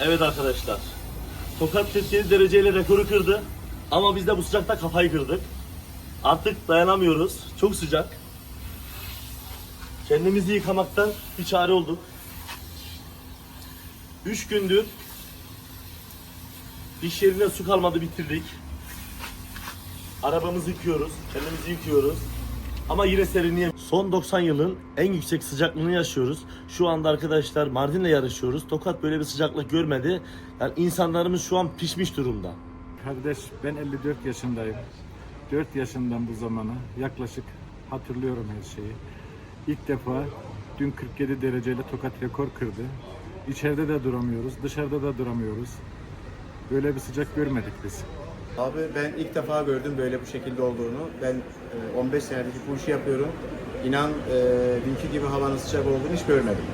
Evet arkadaşlar. Tokat 47 dereceyle rekoru kırdı. Ama biz de bu sıcakta kafayı kırdık. Artık dayanamıyoruz. Çok sıcak. Kendimizi yıkamaktan bir çare olduk. 3 gündür iş yerine su kalmadı bitirdik. Arabamızı yıkıyoruz, kendimizi yıkıyoruz. Ama yine serinliğe. Son 90 yılın en yüksek sıcaklığını yaşıyoruz. Şu anda arkadaşlar Mardin'le yarışıyoruz. Tokat böyle bir sıcaklık görmedi. Yani insanlarımız şu an pişmiş durumda. Kardeş ben 54 yaşındayım. 4 yaşından bu zamana yaklaşık hatırlıyorum her şeyi. İlk defa dün 47 dereceyle tokat rekor kırdı. İçeride de duramıyoruz, dışarıda da duramıyoruz. Böyle bir sıcak görmedik biz. Abi ben ilk defa gördüm böyle bu şekilde olduğunu. Ben e, 15 senedir bu işi yapıyorum. İnan e, dünkü gibi havanın sıcak olduğunu hiç görmedim.